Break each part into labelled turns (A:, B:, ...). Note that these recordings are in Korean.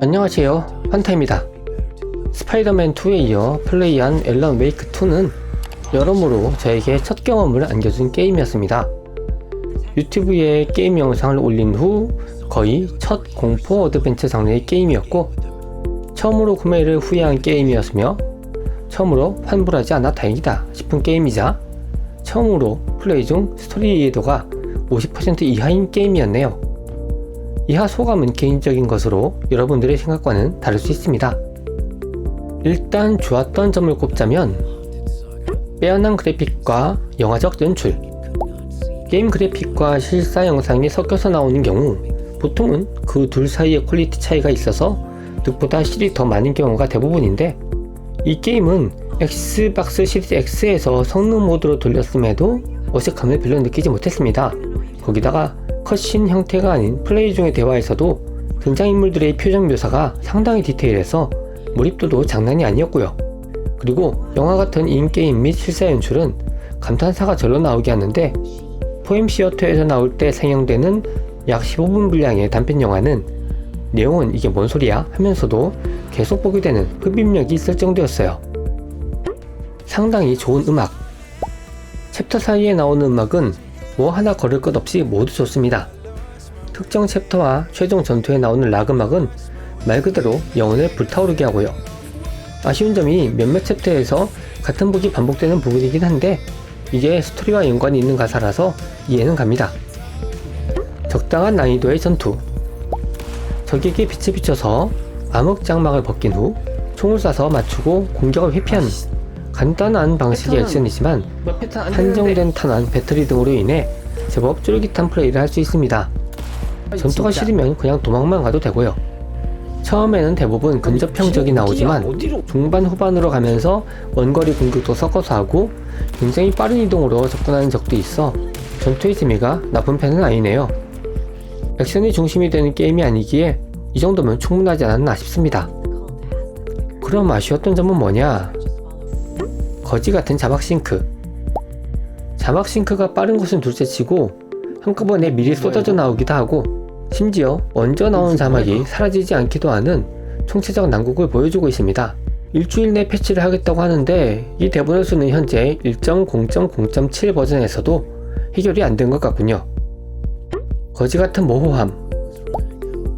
A: 안녕하세요. 판타입니다. 스파이더맨 2에 이어 플레이한 앨런 웨이크 2는 여러모로 저에게 첫 경험을 안겨준 게임이었습니다. 유튜브에 게임 영상을 올린 후 거의 첫 공포 어드벤처 장르의 게임이었고 처음으로 구매를 후회한 게임이었으며 처음으로 환불하지 않아 다행이다 싶은 게임이자 처음으로 플레이 중 스토리 이해도가 50% 이하인 게임이었네요 이하 소감은 개인적인 것으로 여러분들의 생각과는 다를 수 있습니다. 일단 좋았던 점을 꼽자면 빼어난 그래픽과 영화적 연출 게임 그래픽과 실사 영상이 섞여서 나오는 경우 보통은 그 둘 사이의 퀄리티 차이가 있어서 득보다 실이 더 많은 경우가 대부분인데 이 게임은 엑스박스 시리즈 X에서 성능 모드로 돌렸음에도 어색함을 별로 느끼지 못했습니다. 거기다가 컷신 형태가 아닌 플레이 중의 대화에서도 등장인물들의 표정 묘사가 상당히 디테일해서 몰입도도 장난이 아니었고요. 그리고 영화 같은 인게임 및 실사 연출은 감탄사가 절로 나오게 하는데 포엠 시어터에서 나올 때 상영되는 약 15분 분량의 단편 영화는 내용은 이게 뭔 소리야 하면서도 계속 보게 되는 흡입력이 있을 정도였어요. 상당히 좋은 음악. 챕터 사이에 나오는 음악은 뭐 하나 거를 것 없이 모두 좋습니다. 특정 챕터와 최종 전투에 나오는 락 음악은 말 그대로 영혼을 불타오르게 하고요. 아쉬운 점이 몇몇 챕터에서 같은 곡이 반복되는 부분이긴 한데 이게 스토리와 연관이 있는 가사라서 이해는 갑니다. 적당한 난이도의 전투 적에게 빛을 비춰서 암흑 장막을 벗긴 후 총을 쏴서 맞추고 공격을 회피하는 간단한 방식의 액션이지만 한정된 탄환, 배터리 등으로 인해 제법 쫄깃한 플레이를 할 수 있습니다. 전투가 싫으면 그냥 도망만 가도 되고요. 처음에는 대부분 근접형 적이 나오지만 중반 후반으로 가면서 원거리 공격도 섞어서 하고 굉장히 빠른 이동으로 접근하는 적도 있어 전투의 재미가 나쁜 편은 아니네요. 액션이 중심이 되는 게임이 아니기에 이 정도면 충분하지 않았나 싶습니다. 그럼 아쉬웠던 점은 뭐냐? 거지 같은 자막 싱크. 자막 싱크가 빠른 것은 둘째치고 한꺼번에 미리 쏟아져 나오기도 하고 심지어 먼저 나온 자막이 사라지지 않기도 하는 총체적 난국을 보여주고 있습니다. 일주일 내 패치를 하겠다고 하는데 이 대본의 수는 현재 1.0.0.7 버전에서도 해결이 안 된 것 같군요. 거지 같은 모호함.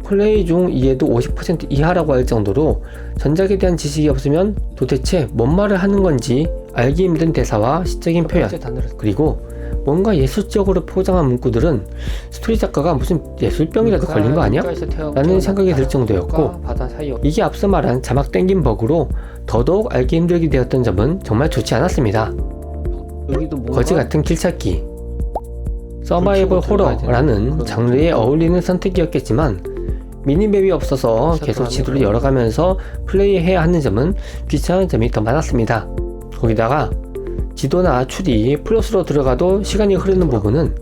A: 플레이 중 이해도 50% 이하라고 할 정도로 전작에 대한 지식이 없으면 도대체 뭔 말을 하는 건지 알기 힘든 대사와 시적인 표현 그리고 뭔가 예술적으로 포장한 문구들은 스토리 작가가 무슨 예술병이라도 걸린 거 아니야? 라는 생각이 들 정도였고 이게 앞서 말한 자막 땡긴 버그로 더더욱 알기 힘들게 되었던 점은 정말 좋지 않았습니다. 거지 같은 길찾기 서바이벌 호러라는 장르에 어울리는 선택이었겠지만 미니맵이 없어서 계속 지도를 열어가면서 플레이해야 하는 점은 귀찮은 점이 더 많았습니다. 거기다가 지도나 추리 플러스로 들어가도 시간이 흐르는 부분은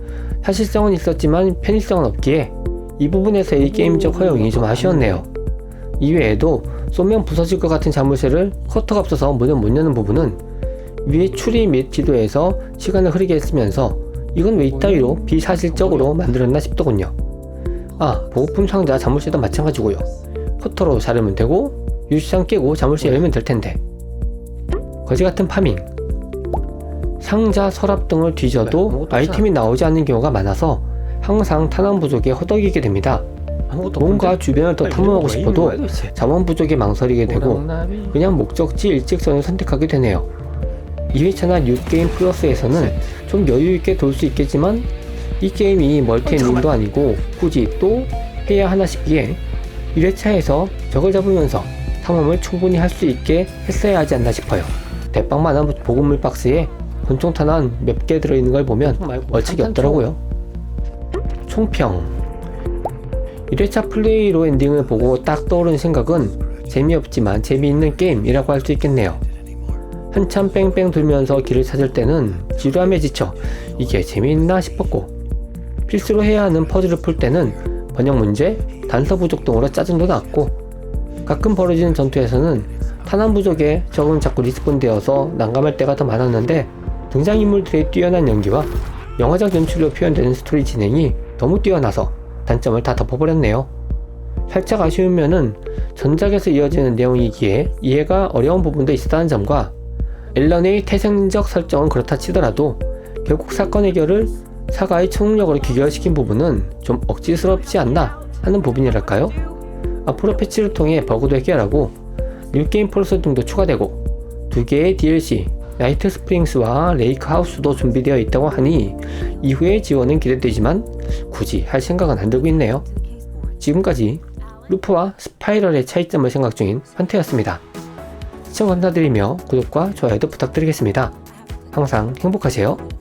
A: 사실성은 있었지만 편의성은 없기에 이 부분에서의 게임적 허용이 좀 아쉬웠네요. 이외에도 쏘면 부서질 것 같은 자물쇠를 커터가 없어서 문을 못 여는 부분은 위에 추리 및 지도에서 시간을 흐르게 했으면서 이건 왜 이따위로 비사실적으로 만들었나 싶더군요. 아, 보급품 상자 자물쇠도 마찬가지고요. 커터로 자르면 되고 유리창 깨고 자물쇠 열면 될 텐데. 거지 같은 파밍. 상자, 서랍 등을 뒤져도 아이템이 나오지 않는 경우가 많아서 항상 탄환 부족에 허덕이게 됩니다. 뭔가 주변을 더 탐험하고 싶어도 자원 부족에 망설이게 되고 그냥 목적지 일직선을 선택하게 되네요. 2회차나 뉴게임 플러스에서는 좀 여유있게 돌 수 있겠지만 이 게임이 멀티엔딩도 아니고 굳이 또 해야 하나 싶기에 1회차에서 적을 잡으면서 탐험을 충분히 할 수 있게 했어야 하지 않나 싶어요. 대빵만한 보급물 박스에 권총 탄환 몇개 들어있는 걸 보면 얼척이 없더라고요. 총평 1회차 플레이로 엔딩을 보고 딱 떠오른 생각은 재미없지만 재미있는 게임이라고 할 수 있겠네요. 한참 뺑뺑 돌면서 길을 찾을 때는 지루함에 지쳐 이게 재미있나 싶었고 필수로 해야 하는 퍼즐을 풀 때는 번역 문제, 단서 부족 등으로 짜증도 났고 가끔 벌어지는 전투에서는 탄환 부족에 적응 자꾸 리스폰 되어서 난감할 때가 더 많았는데 등장인물들의 뛰어난 연기와 영화적 연출로 표현되는 스토리 진행이 너무 뛰어나서 단점을 다 덮어버렸네요. 살짝 아쉬운 면은 전작에서 이어지는 내용이기에 이해가 어려운 부분도 있었다는 점과 앨런의 태생적 설정은 그렇다 치더라도 결국 사건 해결을 사가의 초능력으로 귀결시킨 부분은 좀 억지스럽지 않나 하는 부분이랄까요? 앞으로 패치를 통해 버그도 해결하고 뉴게임 플러스 등도 추가되고 두 개의 DLC 나이트 스프링스와 레이크 하우스도 준비되어 있다고 하니 이후의 지원은 기대되지만 굳이 할 생각은 안 들고 있네요. 지금까지 루프와 스파이럴의 차이점을 생각 중인 환태였습니다. 시청 감사드리며 구독과 좋아요도 부탁드리겠습니다. 항상 행복하세요.